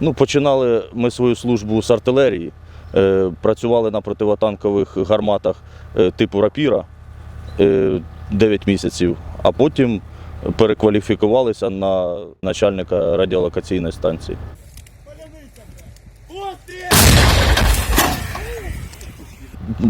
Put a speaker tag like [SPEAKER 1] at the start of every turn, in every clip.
[SPEAKER 1] Ну, починали ми свою службу з артилерії, е, працювали на противотанкових гарматах е, типу рапіра е, 9 місяців, а потім перекваліфікувалися на начальника радіолокаційної станції.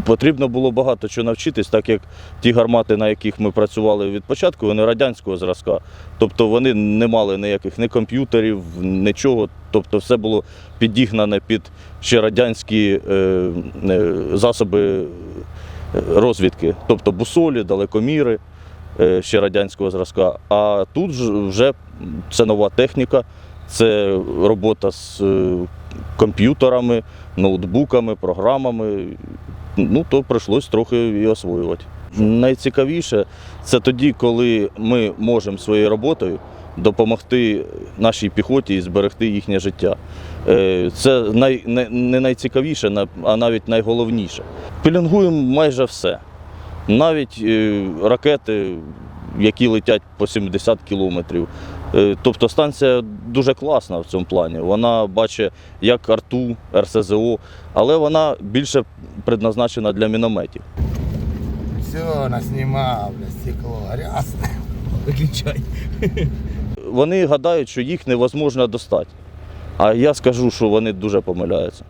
[SPEAKER 1] Потрібно було багато чого навчитись, так як ті гармати, на яких ми працювали від початку, вони радянського зразка. Тобто вони не мали ніяких ні комп'ютерів, нічого. Тобто все було підігнане під ще радянські е, е, засоби розвідки, тобто бусолі, далекоміри е, ще радянського зразка. А тут вже це нова техніка, це робота з е, комп'ютерами, ноутбуками, програмами. Ну, то прийшлось трохи і освоювати. Найцікавіше це тоді, коли ми можемо своєю роботою допомогти нашій піхоті і зберегти їхнє життя. Е, Це най, не, найцікавіше, а навіть найголовніше. Пілінгуємо майже все. Навіть е, ракети, які летять по 70 кілометрів. Е, Тобто станція дуже класна в цьому плані. Вона бачить як арту, РСЗО, але вона більше предназначена для мінометів.
[SPEAKER 2] Все, наснимал, бля, стекло грязное.
[SPEAKER 3] Виключай.
[SPEAKER 1] Вони гадають, що їх невозможно достати. А я скажу, що вони дуже помиляються.